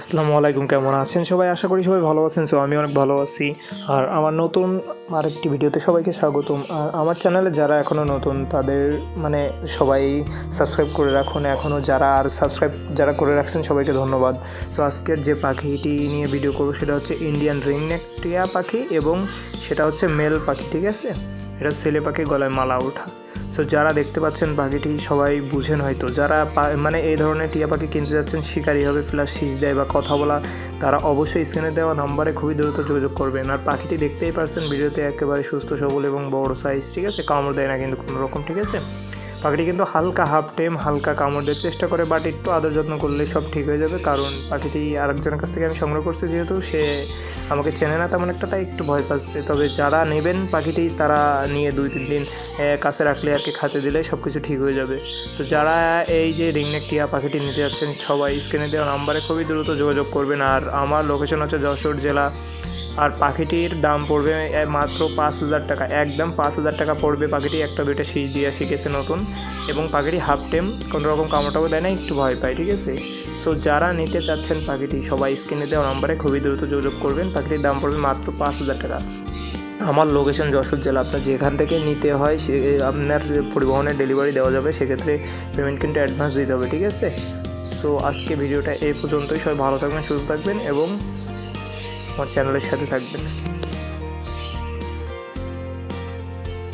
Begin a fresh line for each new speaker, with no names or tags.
আসসালামু আলাইকুম, কেমন আছেন সবাই? আশা করি সবাই ভালো আছেন সো আমি অনেক ভালো আছি। আর আমার নতুন আরেকটি ভিডিওতে সবাইকে স্বাগতম। আর আমার চ্যানেলে যারা এখনও নতুন, তাদের মানে সবাই সাবস্ক্রাইব করে রাখুন। এখনও যারা আর সাবস্ক্রাইব, যারা করে রাখছেন, সবাইকে ধন্যবাদ। সো আজকের যে পাখিটি নিয়ে ভিডিও করব, সেটা হচ্ছে ইন্ডিয়ান রিংনেক টিয়া পাখি এবং সেটা হচ্ছে মেল পাখি, ঠিক আছে? এটা ছেলে পাখি গলায় মালা ওঠা। সো যারা দেখতে পাচ্ছেন পাখিটি সবাই বুঝেন হয়তো। যারা মানে এই ধরনের টিয়া পাখি কিনতে যাচ্ছেন, শিকারি হবে প্লাস শীষ দেয় বা কথা বলা, তারা অবশ্যই স্ক্রিনে দেওয়া নম্বরে খুবই দ্রুত যোগাযোগ করবেন। আর পাখিটি দেখতেই পারছেন, ভিডিওতে একেবারে সুস্থ, সবল এবং বড় সাইজ ঠিক আছে? কামড় দেয় না কিন্তু কোনো রকম ঠিক আছে? পাখিটি কিন্তু হালকা হাফ টেম হালকা কামড় দেওয়ার চেষ্টা করে বাট একটু আদর যত্ন করলে সব ঠিক হয়ে যাবে। কারণ পাখিটি আরেকজনের কাছ থেকে আমি সংগ্রহ করছি, যেহেতু সে আমাকে চেনে না তেমন একটা, তাই একটু ভয় পাচ্ছে। তবে যারা নেবেন পাখিটি, তারা নিয়ে দুই তিন দিন কাছে রাখলে আর কি খাতে দিলে সব কিছু ঠিক হয়ে যাবে। তো যারা এই যে রিংনেক টিয়া পাখিটি নিতে যাচ্ছেন, সবাই স্ক্রিনে দেওয়া নাম্বারে খুবই দ্রুত যোগাযোগ করবেন। আর আমার লোকেশন হচ্ছে যশোর জেলা আর পাখিটির দাম পড়বে মাত্র পাঁচ হাজার টাকা। একদম পাঁচ হাজার টাকা পড়বে পাখিটি একটা দুইটা শীষ দিয়ে শিখেছে নতুন এবং পাখিটি হাফ টেম কোনো রকম কামড়টাও দেয় না, একটু ভয় পায়, ঠিক আছে? সো যারা নিতে চাচ্ছেন পাখিটি, সবাই স্ক্রিনে দেওয়া নাম্বারে খুবই দ্রুত যোগাযোগ করবেন। পাখিটির দাম পড়বে মাত্র পাঁচ হাজার টাকা। আমার লোকেশন যশোর জেলা, আপনার যেখান থেকে নিতে হয়, সে আপনার পরিবহনের ডেলিভারি দেওয়া যাবে, সেক্ষেত্রে পেমেন্ট কিন্তু অ্যাডভান্স দিতে হবে, ঠিক আছে? সো আজকে ভিডিওটা এই পর্যন্তই। সবাই ভালো থাকবেন, সুস্থ থাকবেন এবং আমার চ্যানেলের সাথে থাকবেন।